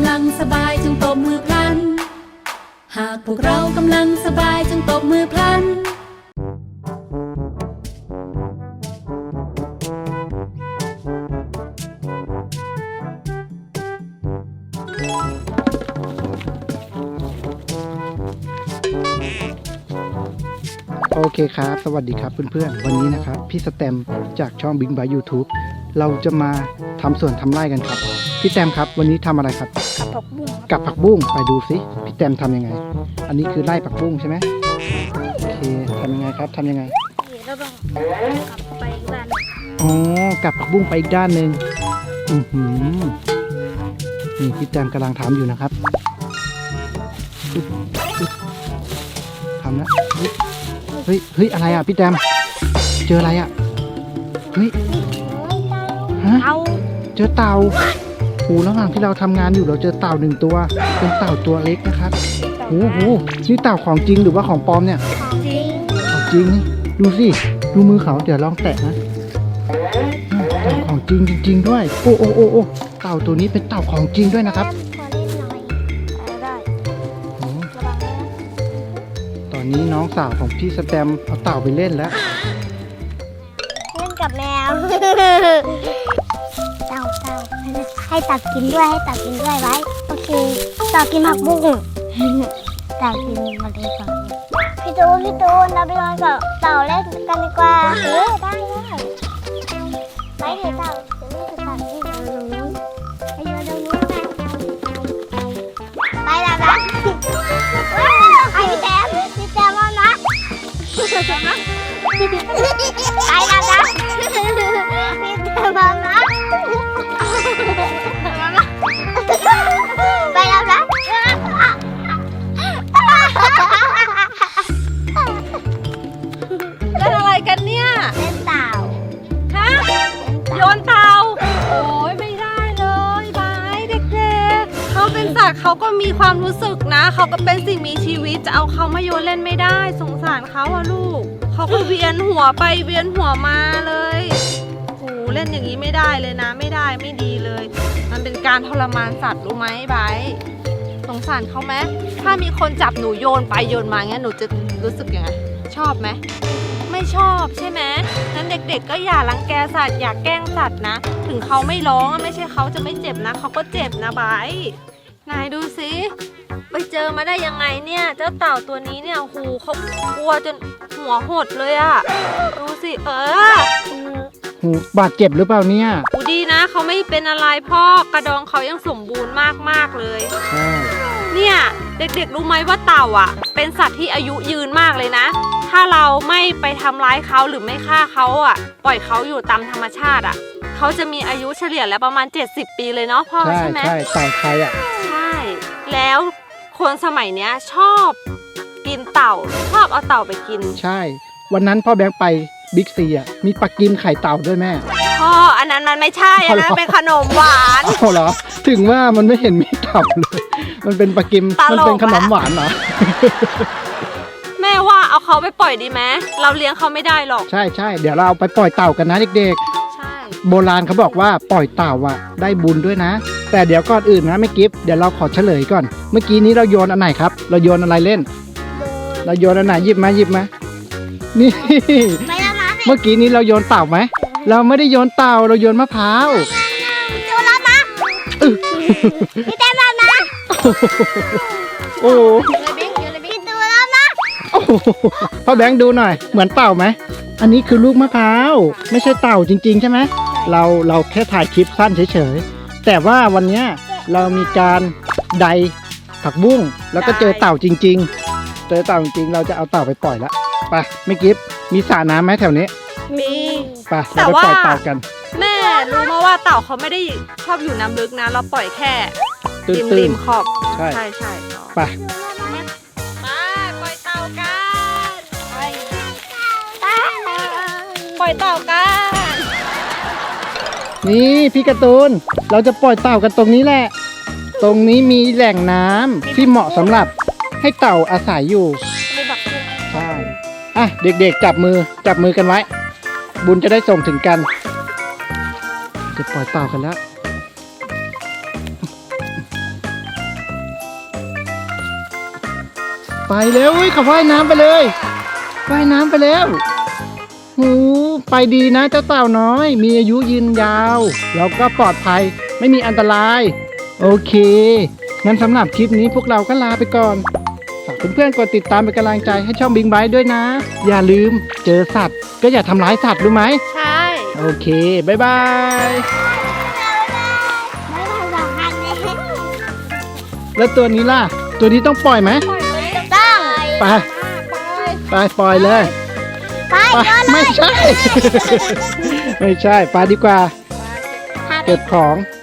ำลังสบายจงตบมือพลัน หากพวกเรากำลังสบายจึงตบมือพลันโอเคครับ สวัสดีครับเพื่อนๆ วันนี้นะครับ พี่สเต็มจากช่องบิ๊กบายยูทูบเราจะมาทำสวนทำไร่กันครับ พี่แตมครับวันนี้ทำอะไรครับ กับผักบุ้งครับกับผักบุ้งไปดูสิพี่แตมทำยังไง อันนี้คือไร่ผักบุ้งใช่ไหมโอเคทำยังไงครับทำยังไงเดี๋ยวเราต้องกลับไปอีกบ้านอ๋อกับผักบุ้งไปอีกด้านหนึ่งอือหือนี่พี่แตมกำลังทำอยู่นะครับอึ๊บอึ๊บทำนะอึ๊บเฮ้ยเฮ้ยอะไรอะพี่แตมเจออะไรอะเฮ้ยฮะเอาเจอเต่า โอ้ระหว่างที่เราทำงานอยู่เราเจอเต่าหนึ่งตัว เป็นเต่าตัวเล็กนะครับโอ้โหนี่เต่าของจริงหรือว่าของปลอมเนี่ยจริงของจริงดูสิดูมือเขาเดี๋ยวลองแตะนะเต่าของจริงจริง ๆ ด้วยโอ้โอ้โอ้โอ้เต่าตัวนี้เป็นเต่าของจริงด้วยนะครับตอนนี้น้องสาวของพี่สแตมเอาเต่าไปเล่นแล้ว เล่นกับแมว ให้ตักกินด้วยให้ตักกินด้วยไว้ โอเคเต่ากินผักบุ้งเต่ากินมาเลยก่อนพี่ตูนพี่ตูนเราไปนอนกับเต่าเล่นกันดีกว่าเออได้ได้ไปเถอะเต่า เขาเป็นสัตว์เขาก็มีความรู้สึกนะ เขาก็เป็นสิ่งมีชีวิตจะเอาเขามาโยนเล่นไม่ได้ สงสารเขาอะลูก เขาก็เวียนหัวไปเวียนหัวมาเลยโอ้เล่นอย่างนี้ไม่ได้เลยนะ ไม่ได้ไม่ดีเลย มันเป็นการทรมานสัตว์รู้ไหมไบสงสารเขาไหมถ้ามีคนจับหนูโยนไปโยนมาเงี้ยหนูจะรู้สึกยังไงชอบไหมไม่ชอบใช่ไหมนั้นเด็กๆ ก็อย่ารังแกสัตว์อย่าแกล้งสัตว์นะ ถึงเขาไม่ร้องไม่ใช่เขาจะไม่เจ็บนะ เขาก็เจ็บนะไบ นายดูสิ ไปเจอมาได้ยังไงเนี่ย เจ้าเต่าตัวนี้เนี่ยหูเขากลัวจนหัวหดเลยอะดูสิเออหูบาดเจ็บหรือเปล่าเนี่ยหูดีนะเขาไม่เป็นอะไรพ่อกระดองเขายังสมบูรณ์มากๆเลย ใช่เนี่ยเด็กๆรู้ไหมว่าเต่าอะ เป็นสัตว์ที่อายุยืนมากเลยนะ ถ้าเราไม่ไปทำร้ายเขาหรือไม่ฆ่าเขาอะ ปล่อยเขาอยู่ตามธรรมชาติอะ เขาจะมีอายุเฉลี่ยแล้วประมาณ 70 ปีเลยเนาะพ่อใช่ใช่ไหมใช่เต่าไทยอะใช่ แล้วคนสมัยเนี้ยชอบกินเต่าชอบเอาเต่าไปกิน ใช่ วันนั้นพ่อแบงค์ไปบิ๊กซีอะมีปักกิมไข่เต่าด้วยแม่พ่ออันนั้นมันไม่ใช่อันนั้นเป็นขนมหวานเอาเหรอถึงว่ามันไม่เห็นมีเต่าเลย มันเป็นปักกิมตลกมันเป็นขนมอะหวานเหรอแม่ว่าเอาเขาไปปล่อยดีไหมเราเลี้ยงเขาไม่ได้หรอก ใช่ใช่เดี๋ยวเราเอาไปปล่อยเต่ากันนะเด็กใช่ๆ โบราณเขาบอกว่าปล่อยเต่าอะได้บุญด้วยนะ แต่เดี๋ยวก่อนอื่นนะไม่กิฟเดี๋ยวเราขอเฉลยก่อน เมื่อกี้นี้เราโยนอันไหนครับ เราโยนอะไรเล่น เราโยนอันไหนหยิบมาหยิบมานี่ไปแล้วนะเมื่อกี้นี้เราโยนเต่าไหม เราไม่ได้โยนเต่าเราโยนมะพร้าวพี่ตูนแล้วนะอึ๊ะพี่แต้มแล้วนะโอ้โหพี่ตูนแล้วนะโอ้โหพ่อแบงค์ดูหน่อย เหมือนเต่าไหม อันนี้คือลูกมะพร้าว ไม่ใช่เต่าจริง ๆ ใช่ไหม เราเราแค่ถ่ายคลิปสั้นเฉยๆ แต่ว่าวันเนี้ยเรามีการไดผักบุ้งแล้วก็เจอเต่าจริง ๆ เจอเต่าจริงๆ เราจะเอาเต่าไปปล่อยละไปไม่กิฟมีสระน้ำไหมแถวนี้มี ไปเราไปปล่อยเต่ากัน แม่รู้มาว่าเต่าเขาไม่ได้ชอบอยู่น้ำลึกนะ เราปล่อยแค่ตื้ริมนริมขอบใช่ใช่ใช่อ๋อๆไปมาปล่อยเต่ากันไปปล่อยเต่ากัน นี่พี่การ์ตูน เราจะปล่อยเต่ากันตรงนี้แหละ ตรงนี้มีแหล่งน้ำที่เหมาะสำหรับให้เต่าอาศัยอยู่ไปบักบุ้งใช่ อะ เด็กๆ จับมือจับมือกันไว้ บุญจะได้ส่งถึงกัน จะปล่อยเต่ากันแล้ว ไปไปแล้วอุ้ยเขาว่ายน้ำไปเลยว่ายน้ำไปแล้วหู ไปดีนะเจ้าเต่าน้อย มีอายุยืนยาว แล้วก็ปลอดภัยไม่มีอันตราย โอเค งั้นสำหรับคลิปนี้พวกเราก็ลาไปก่อน ฝากเพื่อนๆกดติดตามเป็นกำลังใจให้ช่องบิงไบด้วยนะ อย่าลืมเจอสัตว์ ก็อย่าทำร้ายสัตว์รู้ไหม ใช่โอเค บ๊ายบาย ไม่ต้องสำคัญเลยแล้วตัวนี้ล่ะ ตัวนี้ต้องปล่อยไหมปล่อยไหมต้อง ไปปล่อยไปปล่อยเลย ไปไปโยนเลไม่ยใช่ ไม่ใช่ไปดีกว่า เก็บของไ